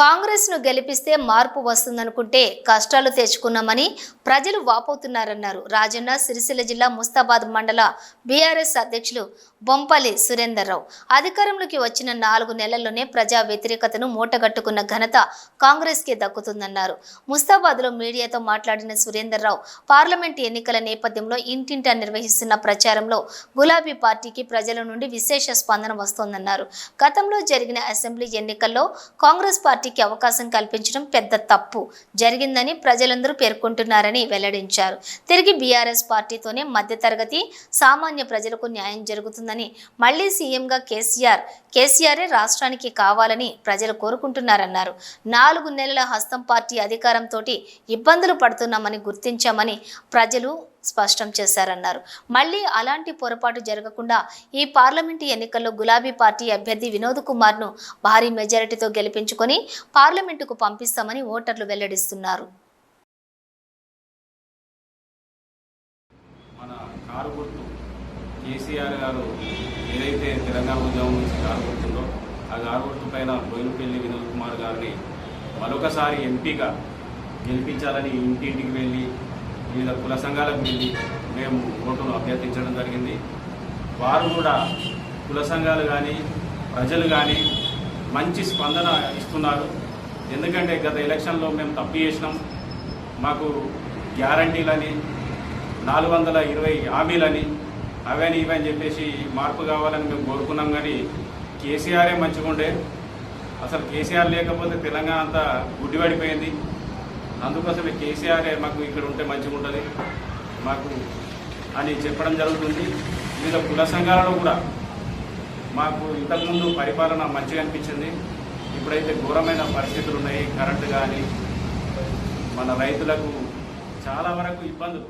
కాంగ్రెస్ను గెలిపిస్తే మార్పు వస్తుందనుకుంటే కష్టాలు తెచ్చుకున్నామని ప్రజలు వాపోతున్నారన్నారు. రాజన్న సిరిసిల్ల జిల్లా ముస్తాబాద్ మండల బీఆర్ఎస్ అధ్యక్షులు బొంపల్లి సురేందర్రావు. అధికారంలోకి వచ్చిన నాలుగు నెలల్లోనే ప్రజా వ్యతిరేకతను మూటగట్టుకున్న ఘనత కాంగ్రెస్కే దక్కుతుందన్నారు. ముస్తాబాద్లో మీడియాతో మాట్లాడిన సురేందర్రావు పార్లమెంట్ ఎన్నికల నేపథ్యంలో ఇంటింటా నిర్వహిస్తున్న ప్రచారంలో గులాబీ పార్టీకి ప్రజల నుండి విశేష స్పందన వస్తోందన్నారు. గతంలో జరిగిన అసెంబ్లీ ఎన్నికల్లో కాంగ్రెస్ పార్టీ పార్టీకి అవకాశం కల్పించడం పెద్ద తప్పు. జరిగిందని ప్రజలందరూ పేర్కొంటున్నారని వెల్లడించారు. తిరిగి బీఆర్ఎస్ పార్టీతోనే మధ్యతరగతి సామాన్య ప్రజలకు న్యాయం జరుగుతుందని మళ్ళీ సీఎంగా కేసీఆర్ కేసీఆరే రాష్ట్రానికి కావాలని ప్రజలు కోరుకుంటున్నారన్నారు. నాలుగు నెలల హస్తం పార్టీ అధికారంతో ఇబ్బందులు పడుతున్నామని గుర్తించామని ప్రజలు స్పష్టం చేశారన్నారు. మళ్ళీ అలాంటి పొరపాటు జరగకుండా ఈ పార్లమెంటు ఎన్నికల్లో గులాబీ పార్టీ అభ్యర్థి వినోద్ కుమార్ను భారీ మెజారిటీతో గెలిపించుకొని పార్లమెంటుకు పంపిస్తామని ఓటర్లు వెల్లడిస్తున్నారు. మన కారు గుర్తు. కేసీఆర్ గారు ఏదైతే తెలంగాణ ఉద్యమం నుంచి కారు గుర్తుందో ఆ కారు గుర్తు పైన బోయినపల్లి వినోద్ కుమార్ గారిని మరొకసారి ఎంపీగా గెలిపించాలని ఇంటింటికి వెళ్ళి వివిధ కుల సంఘాలకు వెళ్ళి మేము ఓటును అభ్యర్థించడం జరిగింది. వారు కూడా కుల సంఘాలు కానీ ప్రజలు కానీ మంచి స్పందన ఇస్తున్నారు. ఎందుకంటే గత ఎలక్షన్లో మేము తప్పు చేసినాం. మాకు గ్యారంటీలని నాలుగు వందల ఇరవై హామీలని అవని ఇవని చెప్పేసి మార్పు కావాలని మేము కోరుకున్నాం కానీ కేసీఆరే మంచిగా ఉండే అసలు కేసీఆర్ లేకపోతే తెలంగాణ అంతా గుడ్డిపడిపోయింది. అందుకోసమే కేసీఆర్ మాకు ఇక్కడ ఉంటే మంచిగా ఉంటుంది. మాకు అని చెప్పడం జరుగుతుంది. వివిధ కుల సంఘాలలో కూడా మాకు ఇంతకుముందు పరిపాలన మంచిగా అనిపించింది. ఇప్పుడైతే ఘోరమైన పరిస్థితులు ఉన్నాయి. కరెంటు కానీ మన రైతులకు చాలా వరకు ఇబ్బందులు.